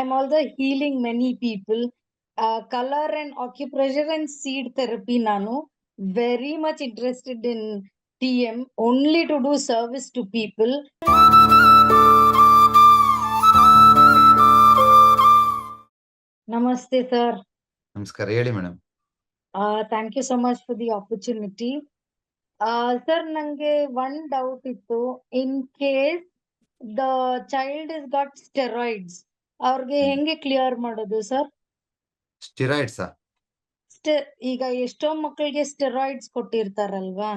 I'm also healing many people. Uh, color and acupressure and seed therapy ನಾನು very much interested in TM only to do service to people. Namaste sir. ನಮಸ್ಕಾರ ಹೇಳಿ madam Uh, thank you so much for the opportunity. Uh, sir, ನಂಗೆ one doubt ಇತ್ತು. In case the child has got steroids, ಅವ್ರಿಗೆ ಹೆಂಗೆ clear ಮಾಡೋದು sir? ಸ್ಟಿರಾಯ್ಡ್ಸಾ ಸ್ಟೆ ಈಗ ಎಷ್ಟೋ ಮಕ್ಕಳಿಗೆ ಸ್ಟೆರಾಯ್ಡ್ಸ್ ಕೊಟ್ಟಿರ್ತಾರಲ್ವಾ?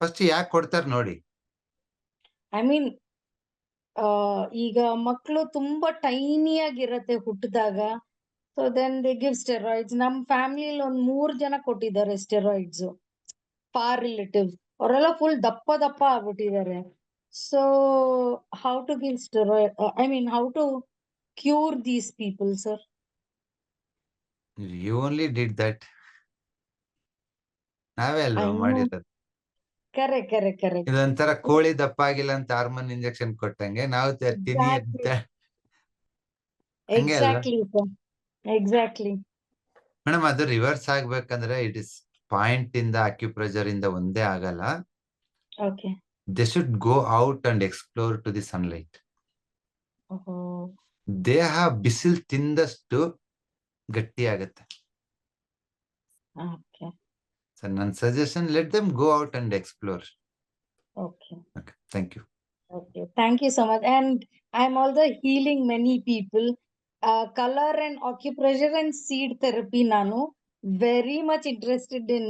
ಫಸ್ಟ್ ಯಾಕೆ ಕೊಡ್ತಾರೆ ನೋಡಿ. ಐ ಮೀನ್ ಈಗ ಮಕ್ಕಳು ತುಂಬಾ ಟೈನಿ ಆಗಿರತ್ತೆ ಹುಟ್ಟಿದಾಗ so then they give steroids ನಮ್ ಫ್ಯಾಮಿಲಿಲಿ ಒಂದ್ ಮೂರ್ ಜನ ಕೊಟ್ಟಿದ್ದಾರೆ ಸ್ಟೆರಾಯ್ಡ್ಸ್ ಫಾರ್ ರಿಲೇಟಿವ್ಸ್ ಅವರೆಲ್ಲ ಫುಲ್ ದಪ್ಪ ದಪ್ಪ ಆಗ್ಬಿಟ್ಟಿದ್ದಾರೆ. So how to give steroid I mean how to cure these people sir you only did that ನಾವೇ ಅಲ್ವಾ I know. ಮಾಡಿರೋದು? ಕರೆ ಕರೆ ಕರೆ ಇದೊಂಥರ ಕೋಳಿ ದಪ್ಪ ಆಗಿಲ್ಲ ಅಂತ ಹಾರ್ಮೋನ್ ಇಂಜೆಕ್ಷನ್ ಕೊಟ್ಟಂಗೆ ನಾವು ತ- ತಿನ್ನಿ ಅಂತ. ಹಂಗೆ ಅಲ್ವಾ? ಮೇಡಮ್ ಅದು ರಿವರ್ಸ್ ಆಗ್ಬೇಕಂದ್ರೆ ಇಟ್ ಇಸ್ ಪಾಯಿಂಟ್ ಇಂದ ಅಕ್ಯುಪ್ರೆಷರ್ ಇಂದ ಒಂದೇ ಆಗಲ್ಲ. They should go out and explore to the sunlight ದೇಹ ಬಿಸಿಲು ತಿಂದಷ್ಟು ಗಟ್ಟಿ ಆಗತ್ತೆ ಓಕೆ ಸೊ ನನ್ನ suggestion let them go out and explore okay thank you Okay, thank you so much. And I'm also healing many people. Uh, color and acupressure and seed therapy ನಾನು very much interested in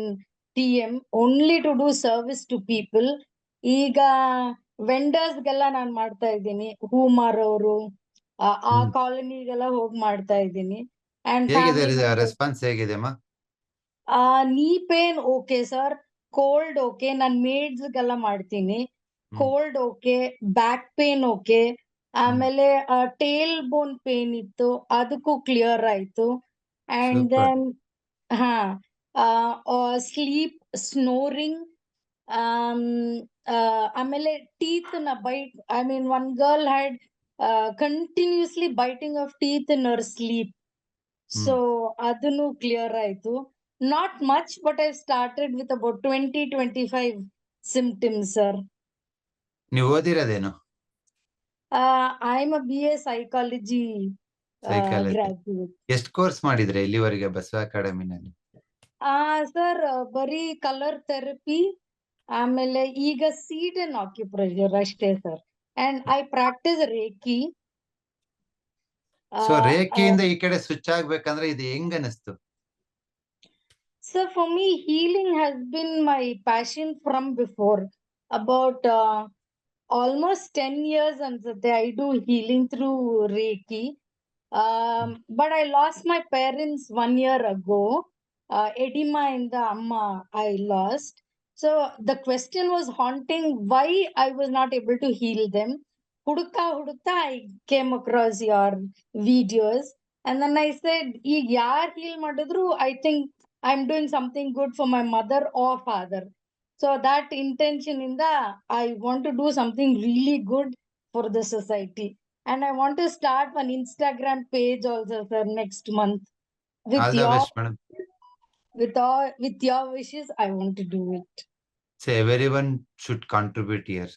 TM only to do service to people. ಈಗ vendors ಗೆಲ್ಲ ನಾನ್ ಮಾಡ್ತಾ ಇದ್ದೀನಿ. ಹೂ ಮಾರೋರು ಆ ಕಾಲೋನಿಗೆಲ್ಲ ಹೋಗಿ ಮಾಡ್ತಾ ಇದ್ದೀನಿ. ಅಂಡ್ ರೆಸ್ಪಾನ್ಸ್ ಹೇಗಿದೆ knee pain okay sir cold okay ನಾನ್ ಮೇಡ್ಸ್ ಗೆಲ್ಲ ಮಾಡ್ತೀನಿ. Cold okay back pain okay ಆಮೇಲೆ ಟೇಲ್ ಬೋನ್ ಪೇನ್ ಇತ್ತು ಅದಕ್ಕೂ ಕ್ಲಿಯರ್ ಆಯ್ತು. ಅಂಡ್. ದೆನ್ ಹಾ ಸ್ಲೀಪ್ ಸ್ನೋರಿಂಗ್ ಆಮೇಲೆ ಟೀತ್ನ bite I mean one girl had continuously biting of teeth in our sleep so ಅದನ್ನು clear ಆಯ್ತು. Not much but I started with about twenty twenty five symptoms sir ನೀವು ಓದಿರೋದೇನು? I am a B A psychology ಎಷ್ಟು course ಮಾಡಿದ್ರೆ ಇಲ್ಲಿವರೆಗೆ ಬಸವ ಅಕಾಡೆಮಿನಲ್ಲಿ? ಆ sir ಬರೀ colour therapy ಆಮೇಲೆ ಈಗ ಸೀಡ್ ಅಂಡ್ ಆಕ್ಯುಪ್ರೆಷರ್ ಅಷ್ಟೇ sir and I practise reiki so ರೇಖೆಯಿಂದ ಈ ಕಡೆ ಸ್ವಿಚ್ ಆಗ್ಬೇಕಂದ್ರೆ ಇದು ಹೆಂಗ್ ಅನಿಸ್ತು So for me, healing has been my passion from before. About uh, almost 10 years ansate, I do healing through Reiki. Um, but I lost my parents one year ago. Uh, edema in the amma I lost. So the question was haunting why I was not able to heal them. Hudukta hudukta, I came across your videos. And then I said, ಈಗ ಯಾರ್ heal ಮಾಡಿದ್ರು I think I'm doing something good for my mother or father. So that intention in the I want to do something really good for the society. And I want to start one Instagram page also, sir, next month. With all With all with your wishes, I want to do it. So everyone should contribute year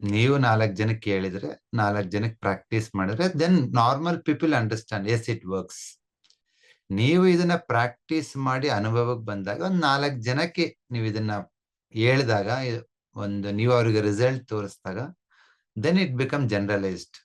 ನೀವು ನಾಲ್ಕು ಜನಕ್ಕೆ ಹೇಳಿದ್ರೆ ನಾಲ್ಕು ಜನಕ್ಕೆ practice ಮಾಡಿದ್ರೆ then normal people understand as it works ನೀವು ಇದನ್ನ practice ಮಾಡಿ ಅನುಭವಕ್ಕೆ ಬಂದಾಗ ಒಂದ್ ನಾಲ್ಕು ಜನಕ್ಕೆ ನೀವು ಇದನ್ನ ಹೇಳಿದಾಗ ಒಂದು ನೀವು ಅವ್ರಿಗೆ ರಿಸಲ್ಟ್ ತೋರಿಸಿದಾಗ ದೆನ್ ಇಟ್ ಬಿಕಮ್ ಜನರಲೈಸ್ಡ್